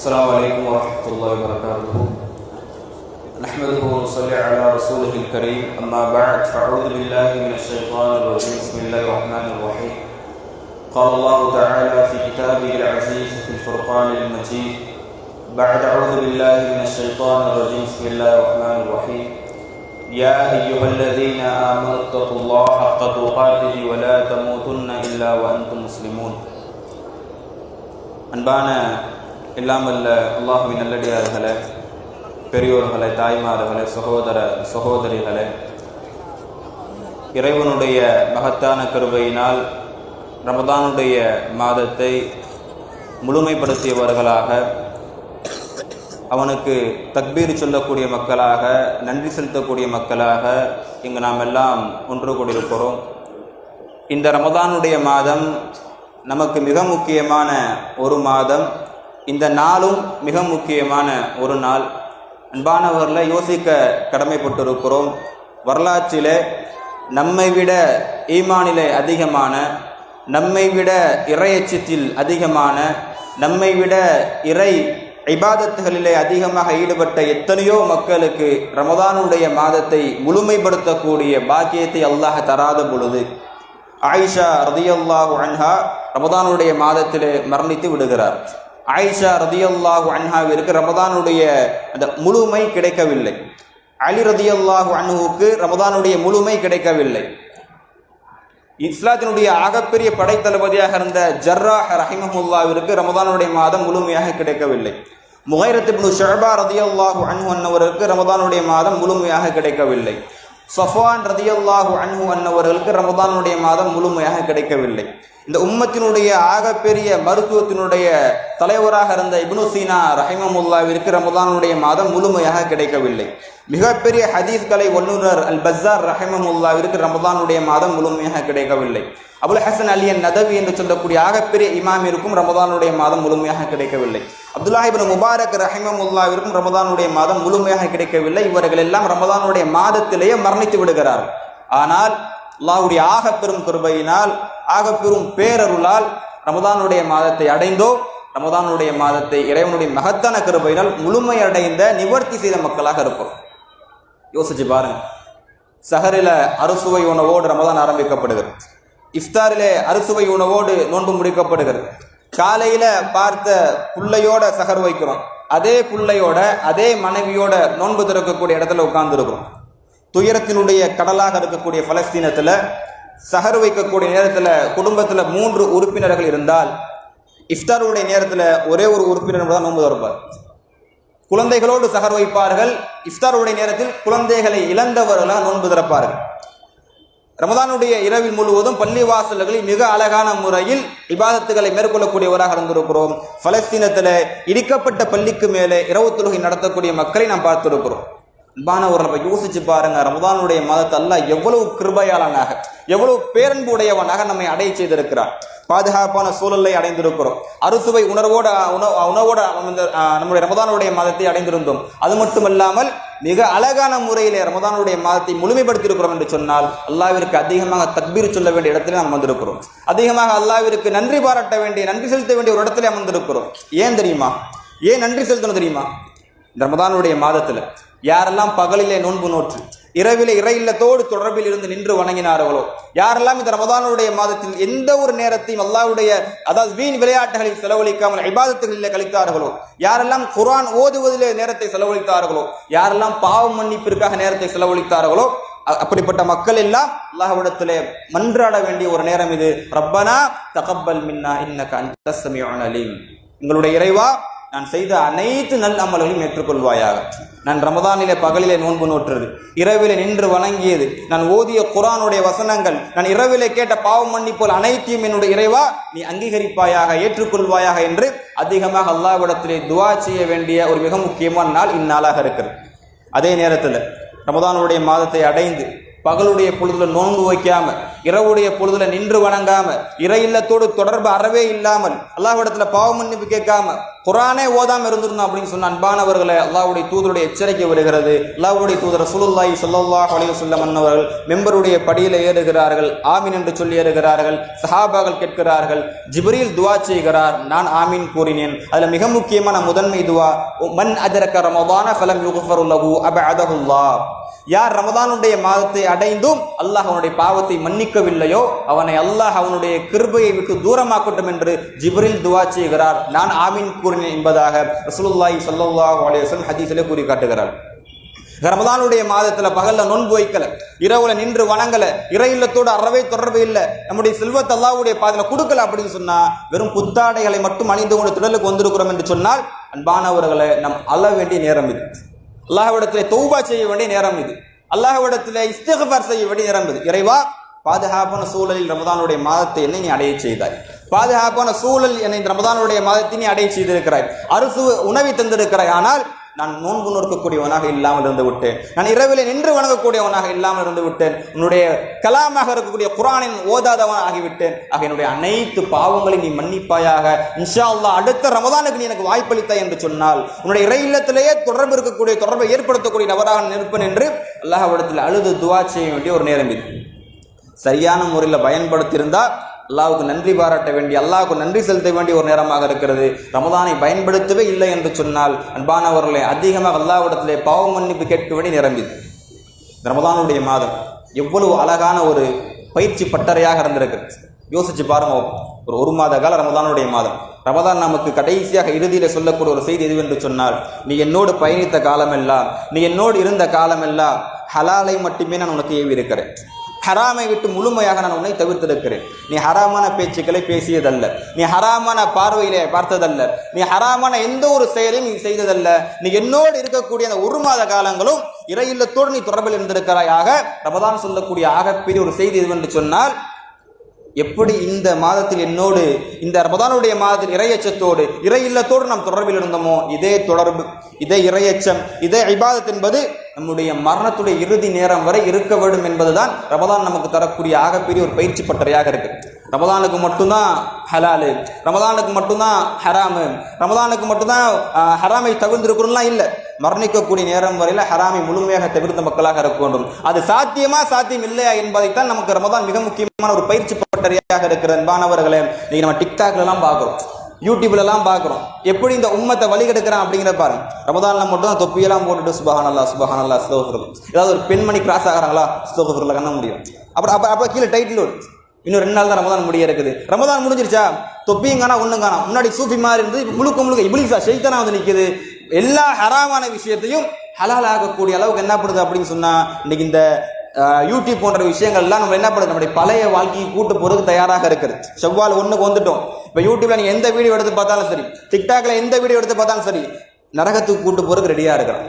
السلام عليكم ورحمة الله وبركاته. نحمده ونصلي على رسوله الكريم. أما بعد فأعوذ بالله من الشيطان الرجيم. بسم الله الرحمن الرحيم. قال الله تعالى في كتابه العزيز في الفرقان المجيد بعد أعوذ بالله من الشيطان الرجيم. بسم الله الرحمن الرحيم. يا أيها الذين آمنوا اتقوا الله حق تقاته ولا تموتن إلا وأنتم مسلمون. أنبانا இல்லாமல்ல அல்லாஹுவி நல்லடியார்களே பெரியோர்களே தாய்மார்களே சகோதர சகோதரிகளே இறைவனுடைய மகத்தான கருவையினால் ரமதானுடைய மாதத்தை முழுமைப்படுத்தியவர்களாக அவனுக்கு தக்பீர் சொல்லக்கூடிய மக்களாக நன்றி செலுத்தக்கூடிய மக்களாக இங்கு நாம் எல்லாம் ஒன்று கூடியிருக்கிறோம். இந்த ரமதானுடைய மாதம் நமக்கு மிக முக்கியமான ஒரு மாதம் இந்த நாளும் மிக முக்கியமான ஒரு நாள். அன்பானவர்களை யோசிக்க கடமைப்பட்டிருக்கிறோம். வரலாற்றிலே நம்மை விட ஈமானிலே அதிகமான நம்மை விட இறையச்சத்தில் அதிகமான நம்மை விட இறை இபாதத்துகளிலே அதிகமாக ஈடுபட்ட எத்தனையோ மக்களுக்கு ரமதானுடைய மாதத்தை முழுமைப்படுத்தக்கூடிய பாக்கியத்தை அல்லாஹ் தராத பொழுது ஆயிஷா ரதியல்லாஹு அன்ஹா ரமதானுடைய மாதத்திலே மரணித்து விடுகிறார். ஆயிஷா ரதியல்லாஹு அன்ஹாவிற்கு ரமதானுடைய அந்த முழுமை கிடைக்கவில்லை. அலி ரதியல்லாஹு அன்ஹுவுக்கு ரமதானுடைய முழுமை கிடைக்கவில்லை. இஸ்லாத்தினுடைய ஆகப்பெரிய படைத்தளபதியாக இருந்த ஜர்ராஹ் ரஹிமஹுல்லாவிற்கு ரமதானுடைய மாதம் முழுமையாக கிடைக்கவில்லை. முகைரத் ஷர்பா ரதியல்லாஹு அன்ஹு அன்னவருக்கு ரமதானுடைய மாதம் முழுமையாக கிடைக்கவில்லை. சஃபான் ரதியல்லாஹு அன்ஹு அன்னவர்களுக்கு ரமதானுடைய மாதம் முழுமையாக கிடைக்கவில்லை. இந்த உம்மத்தினுடைய ஆகப்பெரிய மருத்துவத்தினுடைய தலைவராக இருந்த இப்னு சீனா ரஹிமமுல்லாவிற்கு ரமதானுடைய மாதம் முழுமையாக கிடைக்கவில்லை. மிகப்பெரிய ஹதீஸ் கலை வல்லுநர் அல் பஸார் ரஹிமமுல்லாவிற்கு ரமதானுடைய மாதம் முழுமையாக கிடைக்கவில்லை. அபுல் ஹசன் அலியன் நதவி என்று சொல்லக்கூடிய ஆகப்பெரிய இமாமிற்கும் ரமதானுடைய மாதம் முழுமையாக கிடைக்கவில்லை. அப்துல்லாஹிபின் முபாரக் ரஹிமமுல்லாவிற்கும் ரமதானுடைய மாதம் முழுமையாக கிடைக்கவில்லை. இவர்கள் எல்லாம் ரமதானுடைய மாதத்திலேயே மரணித்து விடுகிறார்கள். ஆனால் அல்லாஹுடைய ஆகப்பெரும் கிருபையினால் ஆகப்பெரும் பேரருளால் ரமதானுடைய மாதத்தை அடைந்தோ ரமதானுடைய மாதத்தை இறைவனுடைய மகத்தான கிருபையினால் முழுமையடைந்த நிவர்த்தி செய்த மக்களாக இருக்கிறோம். யோசிச்சு பாருங்க. சஹரில அறுசுவை உணவோடு ரமதான் ஆரம்பிக்கப்படுகிறது. இஃப்தாரிலே அறுசுவை உணவோடு நோன்பு முடிக்கப்படுகிறது. காலையில பார்த்த புள்ளையோட சகர் வைக்கிறோம். அதே புள்ளையோட அதே மனைவியோட நோன்பு திறக்கக்கூடிய இடத்துல உட்கார்ந்துருக்கிறோம். துயரத்தினுடைய கடலாக இருக்கக்கூடிய பலஸ்தீனத்தில் சகர் வைக்கக்கூடிய நேரத்தில் குடும்பத்தில் மூன்று உறுப்பினர்கள் இருந்தால் இஃப்தாருடைய நேரத்தில் ஒரே ஒரு உறுப்பினர் தான் நோன்பு திறப்பார். குழந்தைகளோடு சகர் வைப்பார்கள் இஃப்தாருடைய நேரத்தில் குழந்தைகளை இழந்தவர்களாக நோன்பு திறப்பார்கள். ரமதானுடைய இரவில் முழுவதும் பள்ளிவாசல்களில் மிக அழகான முறையில் இபாதத்துகளை மேற்கொள்ளக்கூடியவராக இருந்திருக்கிறோம். பலஸ்தீனத்தில் இடிக்கப்பட்ட பள்ளிக்கு மேலே இரவு தொழுகை நடத்தக்கூடிய மக்களை நாம் பார்த்திருக்கிறோம். அன்பானவர்களை யோசிச்சு பாருங்க ரமதானுடைய மதத்தை அல்ல எவ்வளவு கிருபையாளனாக எவ்வளவு பேரன்பு உடையவனாக நம்மை அடைய செய்திருக்கிறார். பாதுகாப்பான சூழலை அடைந்திருக்கிறோம். அறுசுவை உணர்வோட உணவோட நம்முடைய ரமதானுடைய மதத்தை அடைந்திருந்தோம். அது மட்டுமல்லாமல் மிக அழகான முறையிலே ரமதானுடைய மாதத்தை முழுமைப்படுத்தியிருக்கிறோம் என்று சொன்னால் அல்லாவிற்கு அதிகமாக தக்பீர் சொல்ல வேண்டிய இடத்துல நாம் வந்திருக்கிறோம். அதிகமாக அல்லாவிற்கு நன்றி பாராட்ட வேண்டிய நன்றி செலுத்த வேண்டிய ஒரு இடத்துல அமர்ந்திருக்கிறோம். ஏன் தெரியுமா? ஏன் நன்றி செலுத்தணும் தெரியுமா? இந்த ரமதானுடைய மாதத்தில் யாரெல்லாம் பகலிலே நோன்பு நோற்று இரவிலே இறை இல்லத்தோடு தொடர்பில் இருந்து நின்று வணங்கினார்களோ? யாரெல்லாம் இந்த ரமதானுடைய மாதத்தில் எந்த ஒரு நேரத்தையும் அல்லாவுடைய அதாவது வீண் விளையாட்டுகளில் செலவழிக்காமல் இபாதத்துகளிலே கழித்தார்களோ? யாரெல்லாம் குரான் ஓதுவதிலே நேரத்தை செலவழித்தார்களோ? யாரெல்லாம் பாவம் மன்னிப்பிற்காக நேரத்தை செலவழித்தார்களோ? அப்படிப்பட்ட மக்கள் எல்லாம் அல்லாஹ்விடத்திலே மன்றாட வேண்டிய ஒரு நேரம் இது. ரப்பனா தகப்பல் மின்னா இன்ன அந்த அலீம். எங்களுடைய இறைவா நான் செய்த அனைத்து நல் அமல்களையும் ஏற்றுக்கொள்வாயாக. நான் ரமதானிலே பகலிலே நோன்பு நோற்றுறது இரவிலே நின்று வணங்கியது நான் ஓதிய குரானுடைய வசனங்கள் நான் இரவிலே கேட்ட பாவம் மன்னிப்போல் அனைத்தையும் என்னுடைய இறைவா நீ அங்கீகரிப்பாயாக ஏற்றுக்கொள்வாயாக என்று அதிகமாக அல்லாவிடத்திலே துவா செய்ய வேண்டிய ஒரு மிக முக்கியமான நாள் இந்நாளாக இருக்கிறது. அதே நேரத்தில் ரமதானுடைய மாதத்தை அடைந்து பகலுடைய பொழுதுல நோன்பு வைக்காம இரவுடைய பொழுதுல நின்று வணங்காம இறை இல்லத்தோடு தொடர்பு அறவே இல்லாமல் அல்லாஹ்விடத்துல பாவ மன்னிப்பு கேட்காம குரானே ஓதாம இருந்திருந்தோம் அப்படின்னு சொன்ன அன்பானவர்களை அல்லாவுடைய தூதருடைய எச்சரிக்கை வருகிறது. அல்லாவுடைய தூதர் சுலுல்லாய் ஸல்லல்லாஹு அலைய சொல்லம் அன்னவர்கள் மெம்பருடைய படியில ஏறுகிறார்கள் ஆமீன் என்று சொல்லி ஏறுகிறார்கள் சஹாபாக்கள் கேட்கிறார்கள் ஜிப்ரீல் துவா செய்கிறார் நான் ஆமீன் கூறினேன். அதுல மிக முக்கியமான முதன்மை துவா மன் அதரக்க ரமதான ஃபலம் யுக்ஃபரு அப அதகுல்லா யார் ரமதானுடைய மாதத்தை அடைந்தும் அல்லாஹ் அவனுடைய பாவத்தை மன்னிக்கவில்லையோ அவனை அல்லாஹ் அவனுடைய கிருபையை விட்டு தூரமாக்கட்டும் என்று ஜிப்ரில் துவா செய்கிறார். நான் ஆமீன் கூறினேன் என்பதாக ரசூலுல்லாஹி சல்லாஹூ அலைஹி ஹதீஸிலே கூறி காட்டுகிறார் ரமதானுடைய மாதத்துல பகல்ல நோன்பு வைக்கல இரவுல நின்று வணங்கல இறை இல்லத்தோடு அறவே தொடர்பு இல்லை நம்முடைய செல்வத்தை அல்லாஹ்வுடைய பாதையில கொடுக்கல அப்படின்னு சொன்னா வெறும் புத்தாடைகளை மட்டும் அணிந்து கொண்டு திடலுக்கு வந்திருக்கிறோம் என்று சொன்னால் அன்பானவர்களை நம் அழ வேண்டிய நேரம் இது. அல்லாஹ்விடத்தில் தௌபா செய்ய வேண்டிய நேரம் இது. அல்லாஹ்விடத்தில் இஸ்திகபார் செய்ய வேண்டிய நேரம் இது இறைவா பாதுகாப்பான சூழலில் ரமதானுடைய மாதத்தை என்னை நீ அடைய செய்தாய். பாதுகாப்பான சூழல் என்னை ரமதானுடைய மாதத்தை நீ அடைய செய்திருக்கிறாய். அரசு உணவை தந்திருக்கிறாய். ஆனால் நான் நோன்பு நோக்கக்கூடியவனாக இல்லாமல் இருந்து விட்டேன் நான் இரவிலே நின்று வணங்கக்கூடியவனாக இல்லாமல் இருந்து விட்டேன் உன்னுடைய கலாமாக இருக்கக்கூடிய குரானின் ஓதாதவன் ஆகிவிட்டேன். ஆக என்னுடைய அனைத்து பாவங்களையும் நீ மன்னிப்பாயாக. இன்ஷா அல்லாஹ் அடுத்த ரமதானுக்கு நீ எனக்கு வாய்ப்பளித்தாய் என்று சொன்னால் உன்னுடைய இறை இல்லத்திலேயே தொடர்பு இருக்கக்கூடிய தொடர்பை ஏற்படுத்தக்கூடிய நபராக நிற்பன் என்று என்று அல்லாஹ்விடத்தில் அழுது துவா செய்ய வேண்டிய ஒரு நேரம் இது. சரியான முறையில் பயன்படுத்தியிருந்தால் அல்லாவுக்கு நன்றி பாராட்ட வேண்டிய அல்லாவுக்கு நன்றி செலுத்த வேண்டிய ஒரு நேரமாக இருக்கிறது. ரமதானை பயன்படுத்தவே இல்லை என்று சொன்னால் அன்பானவர்களே அதிகமாக அல்லாவிடத்திலே பாவ மன்னிப்பு கேட்க வேண்டிய நேரம் இது. ரமதானுடைய மாதம் எவ்வளவு அழகான ஒரு பயிற்சி பட்டறையாக இருந்திருக்கு யோசிச்சு பாருங்க ஒரு ஒரு மாத கால ரமதானுடைய மாதம். ரமதான் நமக்கு கடைசியாக இறுதியில் சொல்லக்கூடிய ஒரு செய்தி எதுவென்று சொன்னால் நீ என்னோடு பயணித்த காலமெல்லாம் நீ என்னோடு இருந்த காலமெல்லாம் ஹலாலை மட்டுமே நான் உனக்கு ஏவி இருக்கிறேன் ஹராமை விட்டு முழுமையாக நான் உன்னை தவிர்த்திருக்கிறேன். நீ ஹராமான பேச்சுக்களை பேசியதல்ல. நீ ஹராமான பார்வையிலே பார்த்ததல்ல. நீ ஹராமான எந்த ஒரு செயலையும் நீ செய்ததல்ல. நீ என்னோடு இருக்கக்கூடிய அந்த ஒரு மாத காலங்களும் இறையில்லத்தோடு நீ தொடர்பில் இருந்திருக்கிறாயாக. ரமதான் சொல்லக்கூடிய ஆகப்பெரிய ஒரு செய்தி எதுவென்று சொன்னால் எப்படி இந்த மாதத்தில் என்னோடு இந்த ரமதானுடைய மாதத்தில் இறையச்சத்தோடு இறை இல்லத்தோடு நாம் தொடர்பில் இருந்தோமோ இதே தொடர்பு இதே இறையச்சம் இதே ஐபாதத் என்பது நம்முடைய மரணத்துடைய இறுதி நேரம் வரை இருக்க வேண்டும் என்பதுதான் ரமதான் நமக்கு தரக்கூடிய ஆகப்பெரிய ஒரு பயிற்சி பட்டறையாக இருக்கு. ரமதானுக்கு மட்டும்தான் ஹலாலு ரமதானுக்கு மட்டும்தான் ஹராமு ரமதானுக்கு மட்டும்தான் ஹராமை தவிர்த்திருக்கிறோம்லாம் இல்லை. மரணிக்கக்கூடிய நேரம் வரையில் ஹராமை முழுமையாக தவிர்த்த மக்களாக இருக்க வேண்டும். அது சாத்தியமா சாத்தியம் இல்லையா என்பதைத்தான் நமக்கு ரமதான் மிக முக்கியமான ஒரு பயிற்சி பட்டறையாக இருக்கிற அன்பானவர்களே நீங்க நம்ம டிக்டாக்லாம் பார்க்குறோம். யூடியூப்லலாம் பார்க்குறோம். எப்படி இந்த உம்மத்தை வழிகெடுக்கிறான் அப்படிங்கிற பாருங்க. ரமதானில் மட்டும் தான் தொப்பியெல்லாம் போட்டுட்டு சுபஹான் அல்லா அல்லா ஸ்லோகர்கள் ஏதாவது ஒரு பெண்மணி கிராஸ் ஆகிறாங்களா ஸ்லோகர்கள் கண்ண முடியும் அப்புறம் அப்போ அப்போ கீழே டைட்டில் வரும் இன்னும் ரெண்டு நாள் தான் ரமதான் முடிய இருக்குது. ரமதான் முடிஞ்சிருச்சா? தொப்பியும் காணா ஒன்றும் காணா. முன்னாடி சூஃபி மாதிரி இருந்து முழுக்க முழுக்க இபிலிசா ஷைத்தானா வந்து நிற்கிது எல்லா ஹராமான விஷயத்தையும் ஹலால் ஆகக்கூடிய அளவுக்கு என்ன பண்ணுது அப்படின்னு சொன்னால் இன்னைக்கு இந்த யூடியூப் போன்ற விஷயங்கள்லாம் நம்ம என்ன பண்ணுது? நம்முடைய பழைய வாழ்க்கையை கூட்டு போகிறதுக்கு தயாராக இருக்குது. செவ்வால் ஒன்றுக்கு வந்துட்டோம். இப்போ யூடியூப்ல நீங்கள் எந்த வீடியோ எடுத்து பார்த்தாலும் சரி டிக்டாக்ல எந்த வீடியோ எடுத்து பார்த்தாலும் சரி நரகத்துக்கு கூட்டு போறதுக்கு ரெடியா இருக்கிறோம்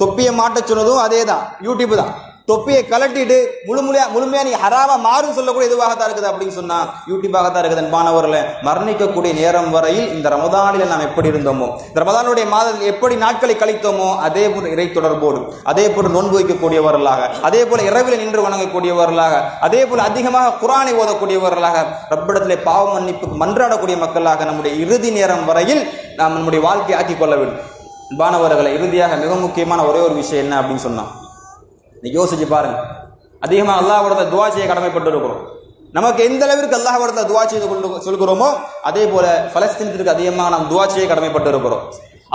தொப்பியை மாட்ட சொன்னதும் அதே தான் யூடியூப் தான். தொப்பியை கலட்டிட்டு முழுமுறையா முழுமையா நீ ஹராமா மாறும் சொல்லக்கூடிய இதுவாகத்தான் இருக்குது அப்படின்னு சொன்னா யூடியூபாக தான் இருக்குது மாணவர்களை மரணிக்கக்கூடிய நேரம் வரையில் இந்த ரமதானில் நாம் எப்படி இருந்தோமோ இந்த ரமதானுடைய மாதத்தில் எப்படி நாட்களை கழித்தோமோ அதே போல் இறை தொடர்போடு அதே போல் நோன்பு வைக்கக்கூடியவர்களாக அதே போல் இரவில் நின்று வணங்கக்கூடியவர்களாக அதே போல் அதிகமாக குரானை ஓதக்கூடியவர்களாக ரப்பிடத்திலே பாவ மன்னிப்பு மன்றாடக்கூடிய மக்களாக நம்முடைய இறுதி நேரம் வரையில் நாம் நம்முடைய வாழ்க்கையை ஆக்கிக் கொள்ள வேண்டும். அன்பானவர்களை இறுதியாக மிக முக்கியமான ஒரே ஒரு விஷயம் என்ன அப்படின்னு சொன்னால் நீ யோசிச்சு பாருங்க. அதிகமாக அல்லாஹோட துவா செய்ய கடமைப்பட்டு இருக்கிறோம் நமக்கு எந்த அளவிற்கு அல்லாஹோட துவா செய்து கொண்டு சொல்கிறோமோ அதே போல பலஸ்தீனத்திற்கு அதிகமாக நாம் துவா செய்ய கடமைப்பட்டிருக்கிறோம்.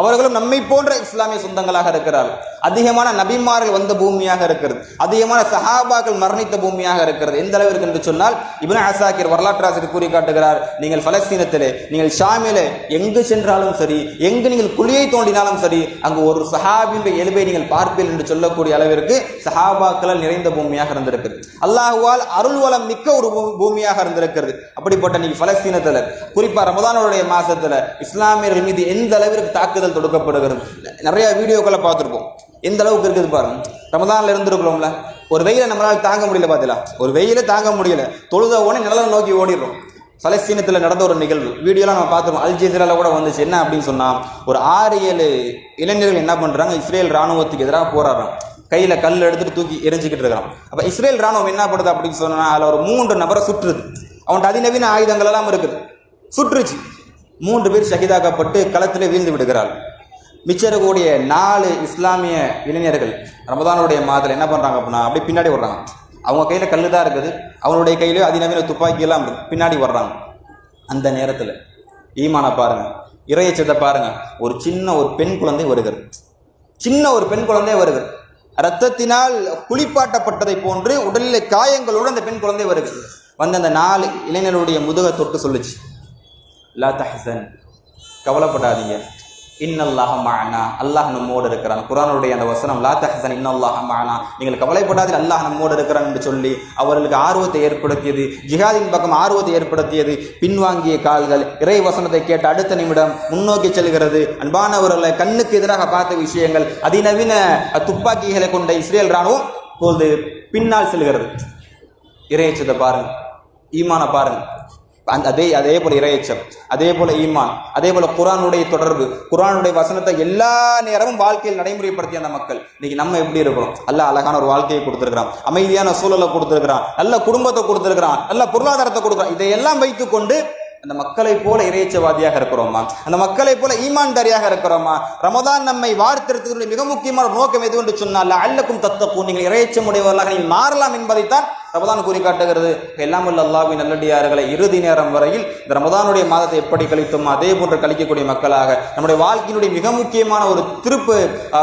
அவர்களும் நம்மை போன்ற இஸ்லாமிய சொந்தங்களாக இருக்கிறார்கள். அதிகமான நபிமார்கள் வந்த பூமியாக இருக்கிறது. அதிகமான சஹாபாக்கள் மரணித்த பூமியாக இருக்கிறது. எந்த அளவிற்கு என்று சொன்னால் இப்னு அசாக்கிர் வரலாற்றாசிரியர் கூறி காட்டுகிறார் நீங்கள் பலஸ்தீனத்திலே நீங்கள் ஷாமிலே எங்கு சென்றாலும் சரி எங்கு நீங்கள் குழியை தோண்டினாலும் சரி அங்கு ஒரு சஹாபியுடைய எலும்பை நீங்கள் பார்ப்பீர்கள் என்று சொல்லக்கூடிய அளவிற்கு சஹாபாக்களால் நிறைந்த பூமியாக இருந்திருக்கிறது. அல்லாஹுவால் அருள் வளம் மிக்க ஒரு பூமியாக இருந்திருக்கிறது. அப்படிப்பட்ட நீங்க பலஸ்தீனத்தில் குறிப்பா ரமதானுடைய மாசத்துல இஸ்லாமியர்கள் மீது எந்த அளவிற்கு தாக்குதல் தொடுக்கப்படுகிறது? நிறைய வீடியோக்களை பார்த்துருப்போம். எந்த அளவுக்கு இருக்குது பாருங்க. ரமதானில் இருந்திருக்கிறோம்ல. ஒரு வெயிலை நம்மளால் தாங்க முடியல பார்த்தீங்களா ஒரு வெயிலை தாங்க முடியல. தொழுத உடனே நிழலை நோக்கி ஓடிடுறோம். பலஸ்தீனத்தில் நடந்த ஒரு நிகழ்வு. வீடியோலாம் நம்ம பார்த்துருவோம் அல் கூட வந்துச்சு. என்ன அப்படின்னு சொன்னால் ஒரு ஆறு ஏழு இளைஞர்கள் என்ன பண்ணுறாங்க இஸ்ரேல் ராணுவத்துக்கு எதிராக போராடுறாங்க. கையில் கல் எடுத்துட்டு தூக்கி எரிஞ்சிக்கிட்டு இருக்கிறான் அப்போ இஸ்ரேல் ராணுவம் என்ன பண்ணுது அப்படின்னு சொன்னால் அதில் ஒரு மூன்று நபரை சுற்றுது. அவன்கிட்ட அதிநவீன ஆயுதங்கள் எல்லாம் இருக்குது. சுற்றுச்சு. மூன்று பேர் ஷஹீதாக்கப்பட்டு களத்திலே வீழ்ந்து விடுகிறாள் மிச்சம் இருக்கக்கூடிய நாலு இஸ்லாமிய இளைஞர்கள் ரமதானுடைய மாதத்தில் என்ன பண்ணுறாங்க அப்படின்னா அப்படியே பின்னாடி வர்றாங்க அவங்க கையில் கல்லு தான் இருக்குது. அவனுடைய கையிலேயே அதிநவீன துப்பாக்கியெல்லாம் பின்னாடி வர்றாங்க அந்த நேரத்தில் ஈமானை பாருங்கள் இறையச்சத்தை பாருங்கள் ஒரு சின்ன ஒரு பெண் குழந்தை வருகிறது. சின்ன ஒரு பெண் குழந்தை வருகிறது. ரத்தத்தினால் குளிப்பாட்டப்பட்டதை போன்று உடலில் காயங்களோடு அந்த பெண் குழந்தை வருகிறது. வந்து அந்த நாலு இளைஞருடைய முதுகை தொட்டு சொல்லுச்சு. லா தஹசன். கவலைப்படாதீங்க. இன்னல்லாஹ மானா அல்லாஹ் நம்மோடு இருக்கிறான். குரானுடைய அந்த வசனம் லா தஹசன் இன்னல்லாஹ மானா நீங்கள் கவலைப்படாதீர்கள் அல்லாஹ் நம்மோடு இருக்கிறான் என்று சொல்லி அவர்களுக்கு ஆர்வத்தை ஏற்படுத்தியது ஜிஹாதின் பக்கம் ஆர்வத்தை ஏற்படுத்தியது பின்வாங்கிய கால்கள் இறை வசனத்தை கேட்ட அடுத்த நிமிடம் முன்னோக்கி செல்கிறது. அன்பானவர்களை கண்ணுக்கு எதிராக பார்த்த விஷயங்கள் அதிநவீன துப்பாக்கிகளை கொண்ட இஸ்ரேல் ராணுவம் பொழுது பின்னால் செல்கிறது. இறையச்சத்தை பாருங்க ஈமான பாருங்க அந்த அதே அதே போல இறையச்சம் அதே போல ஈமான் அதே போல குரானுடைய தொடர்பு குரானுடைய வசனத்தை எல்லா நேரமும் வாழ்க்கையில் நடைமுறைப்படுத்திய அந்த மக்கள். இன்னைக்கு நம்ம எப்படி இருக்கிறோம்? நல்ல அழகான ஒரு வாழ்க்கையை கொடுத்துருக்கிறான். அமைதியான சூழலை கொடுத்துருக்கிறான். நல்ல குடும்பத்தை கொடுத்துருக்கிறான். நல்ல பொருளாதாரத்தை கொடுக்குறான். இதையெல்லாம் வைத்துக்கொண்டு அந்த மக்களை போல இறையச்சவாதியாக இருக்கிறோமா? அந்த மக்களை போல ஈமான்தாரியாக இருக்கிறோமா? ரமதான் நம்மை வார்த்தெடுத்ததுடைய மிக முக்கியமான நோக்கம் எது என்று சொன்னால் அல்லக்கும் தத்தப்பூ நீங்கள் இறையச்சமுடையவர்களாக நீங்கள் மாறலாம் என்பதைத்தான் ரமதான் கூறி காட்டுகிறது. எல்லாம் உள்ள அல்லாவின் நல்லடியார்களை இறுதி நேரம் வரையில் இந்த ரமதானுடைய மாதத்தை எப்படி கழித்தோம்? அதே போன்று கழிக்கக்கூடிய மக்களாக நம்முடைய வாழ்க்கையினுடைய மிக முக்கியமான ஒரு திருப்பு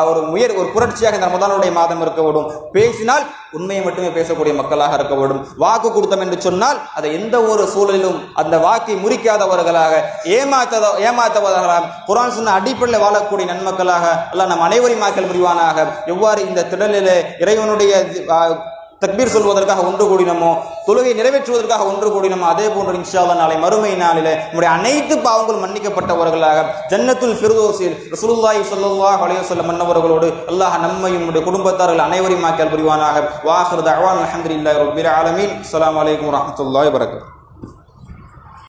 ஒரு முயற் ஒரு புரட்சியாக இந்த ரமதானுடைய மாதம் இருக்கவிடும் பேசினால் உண்மையை மட்டுமே பேசக்கூடிய மக்களாக இருக்கவிடும் வாக்கு கொடுத்தோம் என்று சொன்னால் அதை எந்த ஒரு சூழலிலும் அந்த வாக்கை முறிக்காதவர்களாக ஏமாற்றாத ஏமாத்தவர்களாக குரான் சொன்ன அடிப்படையில் வாழக்கூடிய நன்மக்களாக அல்ல நம் அனைவரையும் மாக்கல் புரிவானாக. எவ்வாறு இந்த திடலிலே இறைவனுடைய தக்பீர் சொல்வதற்காக ஒன்று கூடினமோ தொழுகை நிறைவேற்றுவதற்காக ஒன்று கூடினமோ அதே போன்று இன்ஷா நாளை மறுமை நாளில் நம்முடைய அனைத்து பாவங்களும் மன்னிக்கப்பட்டவர்களாக ஜன்னத்துல் ஃபிர்தோஸில் ரசூலுல்லாஹி ஸல்லல்லாஹு அலைஹி வஸல்லம் மன்னவர்களோடு அல்லாஹ் நம்மையும் நம்முடைய குடும்பத்தார்கள் அனைவரையும் மாக்கல் புரிவானாக. வாஹிரு தஅவான் அல்ஹம்துலில்லாஹி ரப்பில் ஆலமீன். அஸ்ஸலாமு அலைக்கும் வரஹ்மத்துல்லாஹி வபரகாத்துஹு